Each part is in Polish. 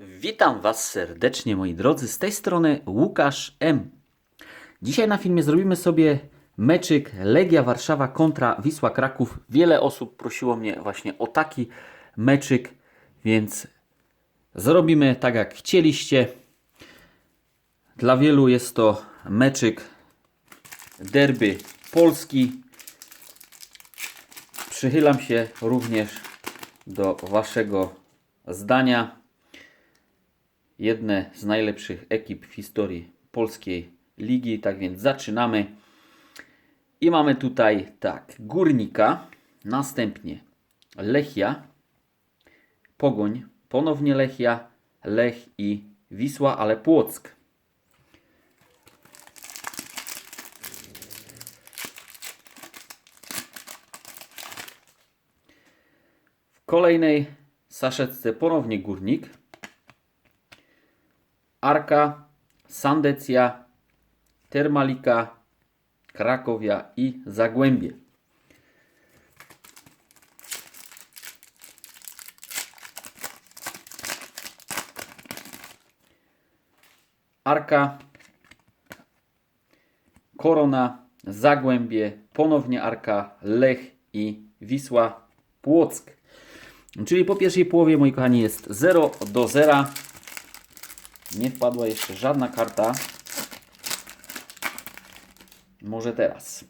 Witam Was serdecznie, moi drodzy. Z tej strony Łukasz M. Dzisiaj na filmie zrobimy sobie meczyk Legia Warszawa kontra Wisła Kraków. Wiele osób prosiło mnie właśnie o taki meczyk, więc zrobimy tak jak chcieliście. Dla wielu jest to meczyk derby Polski. Przychylam się również do Waszego zdania jedne z najlepszych ekip w historii polskiej ligi. Tak więc zaczynamy. I mamy tutaj tak, Górnika, następnie Lechia, Pogoń, ponownie Lechia, Lech i Wisła, ale Płock. W kolejnej saszetce ponownie Górnik, Arka, Sandecja, Termalika, Krakowia i Zagłębie. Arka, Korona, Zagłębie, ponownie Arka, Lech i Wisła Płock. Czyli po pierwszej połowie, moi kochani, jest 0 do 0. Nie wpadła jeszcze żadna karta. Może teraz.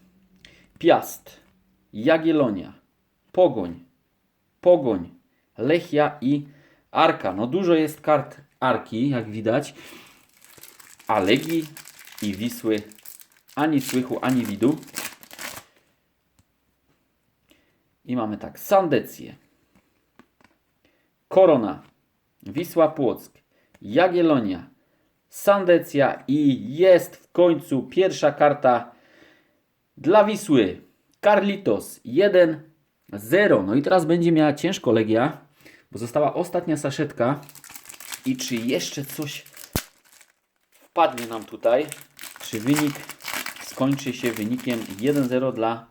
Piast, Jagiellonia, Pogoń, Pogoń, Lechia i Arka. No dużo jest kart Arki, jak widać. A Legii i Wisły ani słychu, ani widu. I mamy tak, Sandecję, Korona, Wisła Płock, Jagiellonia, Sandecja i jest w końcu pierwsza karta dla Wisły. Carlitos 1-0. No i teraz będzie miała ciężko Legia, bo została ostatnia saszetka. I czy jeszcze coś wpadnie nam tutaj? Czy wynik skończy się wynikiem 1-0 dla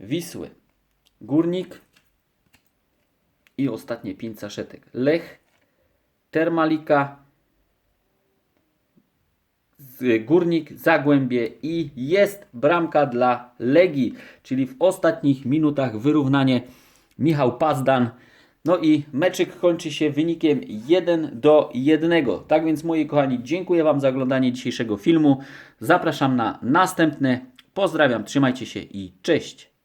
Wisły? Górnik i ostatnie 5 saszetek. Lech, Termalika, z- Górnik, Zagłębie i jest bramka dla Legii, czyli w ostatnich minutach wyrównanie Michał Pazdan. No i meczyk kończy się wynikiem 1 do 1. Tak więc moi kochani, dziękuję Wam za oglądanie dzisiejszego filmu. Zapraszam na następne. Pozdrawiam, trzymajcie się i cześć.